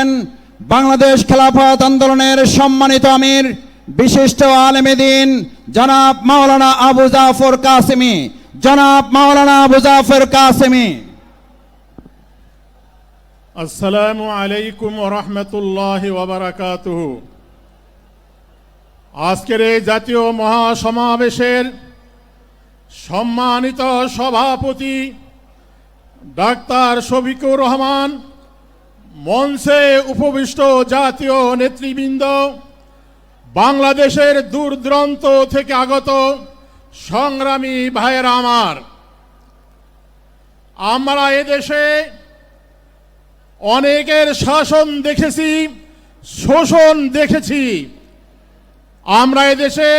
করবেন বাংলাদেশ খেলাফত আন্দোলনের সম্মানিত আমির, বিশিষ্ট আলেমেদিন জনাব মাওলানা আবু জাফর কাসেমি। জনাব মাওলানা আবু জাফর কাসেমি। আসসালামু আলাইকুম রহমতুল্লাহ ওবরাকাতুহু আজকের এই জাতীয় মহাসমাবেশের সম্মানিত সভাপতি ডাক্তার শফিকুর রহমান মঞ্চে উপবিষ্ট জাতীয় নেতৃবৃন্দ, বাংলাদেশের দূর দূরান্ত থেকে আগত সংগ্রামী ভাইয়েরা আমার, আমরা এদেশে অনেকের শাসন দেখেছি, শোষণ দেখেছি। আমরা এদেশে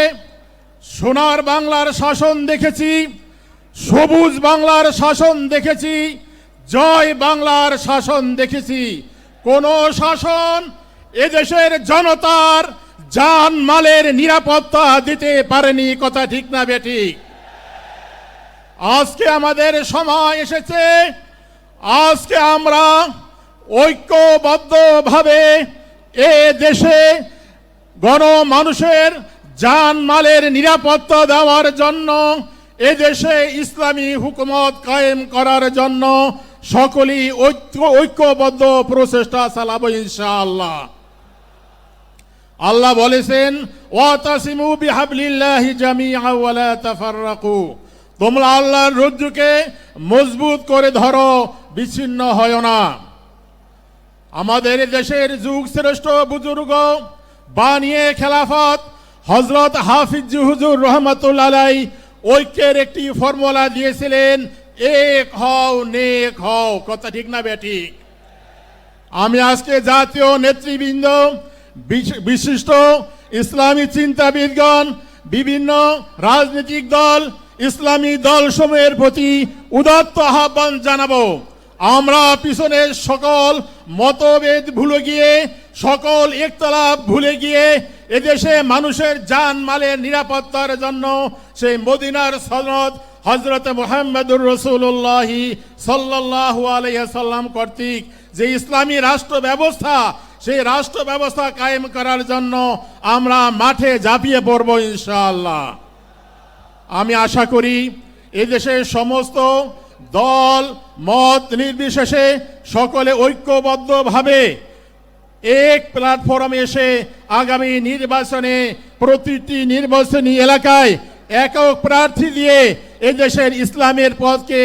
সোনার বাংলার শাসন দেখেছি, সবুজ বাংলার শাসন দেখেছি জয় বাংলার শাসন দেখেছি। কোন শাসন এদেশের জনতার জান মালের নিরাপত্তা দিতে পারেনি, কথা ঠিক না বেটি আজকে আমাদের সময় এসেছে। আজকে আমরা ঐক্যবদ্ধভাবে এ দেশে গণমানুষের জান মালের নিরাপত্তা দেওয়ার জন্য এদেশে ইসলামী হুকুমত কায়েম করার জন্য সকলেই ঐক্য, ঐক্যবদ্ধ প্রচেষ্টা চালাবো ইনশাআল্লাহ। আল্লাহ বলেছেন, ওয়াতাসিমু বিহাবলিল্লাহি জামিআ ওয়া লা তাফাররাকু। তোমরা আল্লাহর রজ্জুকে মজবুত করে ধরো, বিচ্ছিন্ন হয় না। আমাদের দেশের যুগ শ্রেষ্ঠ বুজুর্গ, বানিয়ে খেলাফত হজরত হাফিজ হুজুর রহমতুল্লাহ ঐক্যের একটি ফর্মুলা দিয়েছিলেন এক হও, নেক হও, কথা ঠিক না বেটি আমি আজকে জাতীয় নেতৃবৃন্দ, বিশ- বিশিষ্ট ইসলামী চিন্তাবিদগণ, বিভিন্ন রাজনৈতিক দল, ইসলামী দল সমূহের প্রতি উদাত্ত আহ্বান জানাব। আমরা পিছনের সকল মতভেদ ভুলে গিয়ে, সকল একতলাপ ভুলে গিয়ে, এদেশে মানুষের জান মালের নিরাপত্তার জন্য সেই মদিনার সনদ হজরত মোহাম্মদুর রসুল্লাহি সাল্লাহ আলাইসাল্লাম কর্তৃক যে ইসলামী রাষ্ট্র ব্যবস্থা, সেই রাষ্ট্র ব্যবস্থা কায়েম করার জন্য আমরা মাঠে ঝাঁপিয়ে পড়ব ইনশাআল্লাহ। আমি আশা করি এদেশের সমস্ত দল, মত নির্বিশেষে সকলে ঐক্যবদ্ধভাবে এক প্ল্যাটফর্মে এসে আগামী নির্বাচনে প্রতিটি নির্বাচনী এলাকায় একক প্রার্থী দিয়ে এদেশের ইসলামের পথকে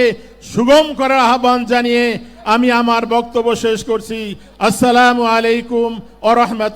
সুগম করার আহ্বান জানিয়ে আমি আমার বক্তব্য শেষ করছি। আসসালামু আলাইকুম রহমত